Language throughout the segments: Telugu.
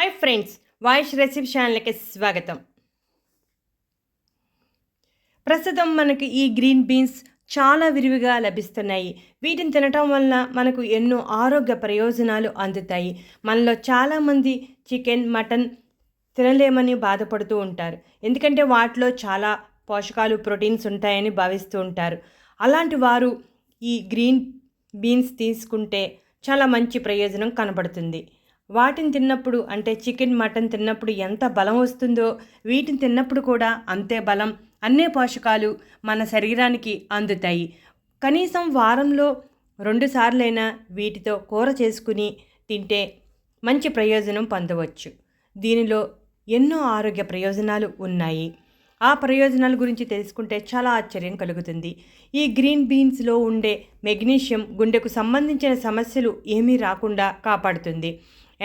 హాయ్ ఫ్రెండ్స్ వాయిస్ రెసిపీ ఛానల్కి స్వాగతం. ప్రస్తుతం మనకి ఈ గ్రీన్ బీన్స్ చాలా విరివిగా లభిస్తున్నాయి. వీటిని తినటం వలన మనకు ఎన్నో ఆరోగ్య ప్రయోజనాలు అందుతాయి. మనలో చాలామంది చికెన్ మటన్ తినలేమని బాధపడుతూ ఉంటారు. ఎందుకంటే వాటిలో చాలా పోషకాలు ప్రోటీన్స్ ఉంటాయని భావిస్తూ ఉంటారు. అలాంటి వారు ఈ గ్రీన్ బీన్స్ తీసుకుంటే చాలా మంచి ప్రయోజనం కనబడుతుంది. వాటిని తిన్నప్పుడు అంటే చికెన్ మటన్ తిన్నప్పుడు ఎంత బలం వస్తుందో వీటిని తిన్నప్పుడు కూడా అంతే బలం. అన్నే పోషకాలు మన శరీరానికి అందుతాయి. కనీసం వారంలో రెండుసార్లైనా వీటితో కూర చేసుకుని తింటే మంచి ప్రయోజనం పొందవచ్చు. దీనిలో ఎన్నో ఆరోగ్య ప్రయోజనాలు ఉన్నాయి. ఆ ప్రయోజనాల గురించి తెలుసుకుంటే చాలా ఆశ్చర్యం కలుగుతుంది. ఈ గ్రీన్ బీన్స్లో ఉండే మెగ్నీషియం గుండెకు సంబంధించిన సమస్యలు ఏమీ రాకుండా కాపాడుతుంది.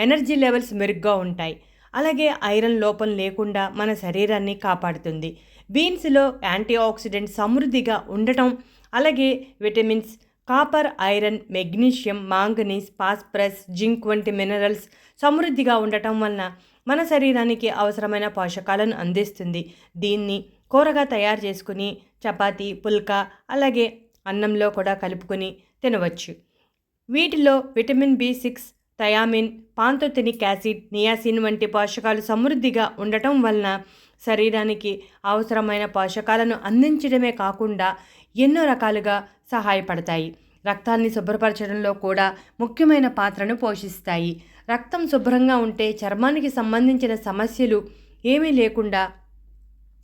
ఎనర్జీ లెవెల్స్ మెరుగ్గా ఉంటాయి. అలాగే ఐరన్ లోపం లేకుండా మన శరీరాన్ని కాపాడుతుంది. బీన్స్లో యాంటీ ఆక్సిడెంట్ సమృద్ధిగా ఉండటం అలాగే vitamins copper iron magnesium manganese phosphorus zinc వంటి మినరల్స్ సమృద్ధిగా ఉండటం వలన మన శరీరానికి అవసరమైన పోషకాలను అందిస్తుంది. దీన్ని కూరగా తయారు చేసుకుని చపాతీ పుల్కా అలాగే అన్నంలో కూడా కలుపుకొని తినవచ్చు. వీటిలో vitamin B six thiamine pantothenic acid niacin వంటి పోషకాలు సమృద్ధిగా ఉండటం వలన శరీరానికి అవసరమైన పోషకాలను అందించడమే కాకుండా ఎన్నో రకాలుగా సహాయపడతాయి. రక్తాన్ని శుభ్రపరచడంలో కూడా ముఖ్యమైన పాత్రను పోషిస్తాయి. రక్తం శుభ్రంగా ఉంటే చర్మానికి సంబంధించిన సమస్యలు ఏమీ లేకుండా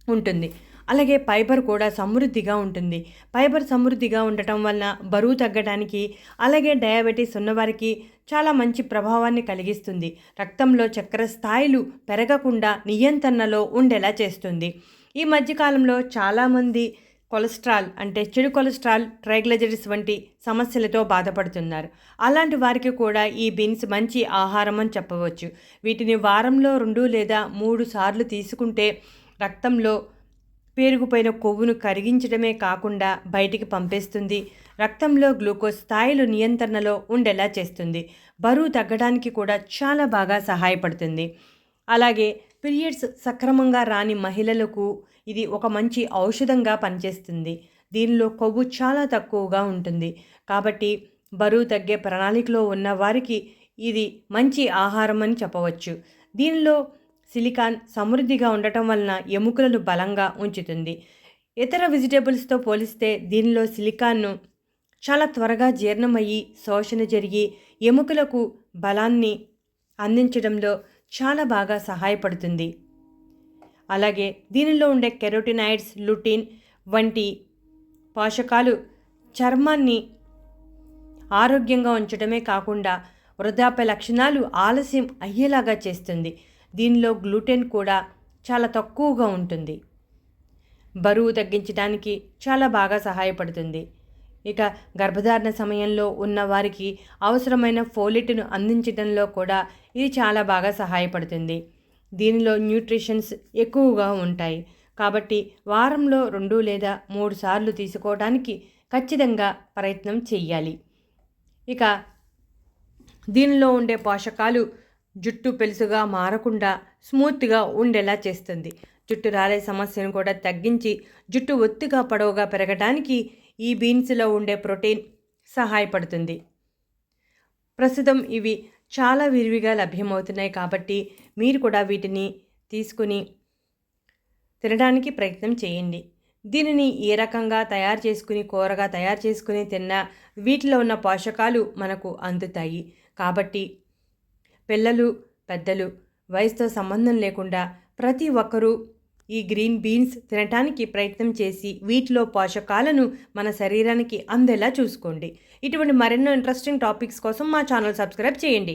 ఉంటుంది. అలాగే ఫైబర్ కూడా సమృద్ధిగా ఉంటుంది. ఫైబర్ సమృద్ధిగా ఉండటం వలన బరువు తగ్గడానికి అలాగే డయాబెటీస్ ఉన్నవారికి చాలా మంచి ప్రభావాన్ని కలిగిస్తుంది. రక్తంలో చక్కెర స్థాయిలు పెరగకుండా నియంత్రణలో ఉండేలా చేస్తుంది. ఈ మధ్యకాలంలో చాలామంది కొలెస్ట్రాల్ అంటే చెడు కొలెస్ట్రాల్ ట్రైగ్లజరిస్ వంటి సమస్యలతో బాధపడుతున్నారు. అలాంటి వారికి కూడా ఈ బీన్స్ మంచి ఆహారం అని చెప్పవచ్చు. వీటిని వారంలో రెండు లేదా మూడు సార్లు తీసుకుంటే రక్తంలో పేరుకుపోయిన కొవ్వును కరిగించడమే కాకుండా బయటికి పంపేస్తుంది. రక్తంలో గ్లూకోజ్ స్థాయిలు నియంత్రణలో ఉండేలా చేస్తుంది. బరువు తగ్గడానికి కూడా చాలా బాగా సహాయపడుతుంది. అలాగే పీరియడ్స్ సక్రమంగా రాని మహిళలకు ఇది ఒక మంచి ఔషధంగా పనిచేస్తుంది. దీనిలో కొవ్వు చాలా తక్కువగా ఉంటుంది. కాబట్టి బరువు తగ్గే ప్రణాళికలో ఉన్న వారికి ఇది మంచి ఆహారం అని చెప్పవచ్చు. దీనిలో సిలికాన్ సమృద్ధిగా ఉండటం వలన ఎముకలను బలంగా ఉంచుతుంది. ఇతర వెజిటేబుల్స్తో పోలిస్తే దీనిలో సిలికాన్ను చాలా త్వరగా జీర్ణమయ్యి శోషణ జరిగి ఎముకలకు బలాన్ని అందించడంలో చాలా బాగా సహాయపడుతుంది. అలాగే దీనిలో ఉండే కెరోటినాయిడ్స్ లుటిన్ వంటి పోషకాలు చర్మాన్ని ఆరోగ్యంగా ఉంచడమే కాకుండా వృద్ధాప్య లక్షణాలు ఆలస్యం అయ్యేలాగా చేస్తుంది. దీనిలో గ్లూటెన్ కూడా చాలా తక్కువగా ఉంటుంది. బరువు తగ్గించడానికి చాలా బాగా సహాయపడుతుంది. ఇక గర్భధారణ సమయంలో ఉన్న వారికి అవసరమైన ఫోలిట్ను అందించడంలో కూడా ఇది చాలా బాగా సహాయపడుతుంది. దీనిలో న్యూట్రిషన్స్ ఎక్కువగా ఉంటాయి. కాబట్టి వారంలో రెండు లేదా మూడు సార్లు తీసుకోవడానికి ఖచ్చితంగా ప్రయత్నం చేయాలి ఇక దీనిలో ఉండే పోషకాలు జుట్టు పెలుసుగా మారకుండా స్మూత్గా ఉండేలా చేస్తుంది. జుట్టు రాలే సమస్యను కూడా తగ్గించి జుట్టు ఒత్తిగా పొడవుగా పెరగడానికి ఈ బీన్స్లో ఉండే ప్రోటీన్ సహాయపడుతుంది. ప్రస్తుతం ఇవి చాలా విరివిగా లభ్యమవుతున్నాయి కాబట్టి మీరు కూడా వీటిని తీసుకుని తినడానికి ప్రయత్నం చేయండి. దీనిని ఏ రకంగా తయారు చేసుకుని కూరగా తయారు చేసుకుని తిన్నా వీటిలో ఉన్న పోషకాలు మనకు అందుతాయి. కాబట్టి పిల్లలు పెద్దలు వయసుతో సంబంధం లేకుండా ప్రతి ఒక్కరూ ఈ గ్రీన్ బీన్స్ తినటానికి ప్రయత్నం చేసి వీటిలో పోషకాలను మన శరీరానికి అందేలా చూసుకోండి. ఇటువంటి మరెన్నో ఇంట్రెస్టింగ్ టాపిక్స్ కోసం మా ఛానల్ సబ్స్క్రైబ్ చేయండి.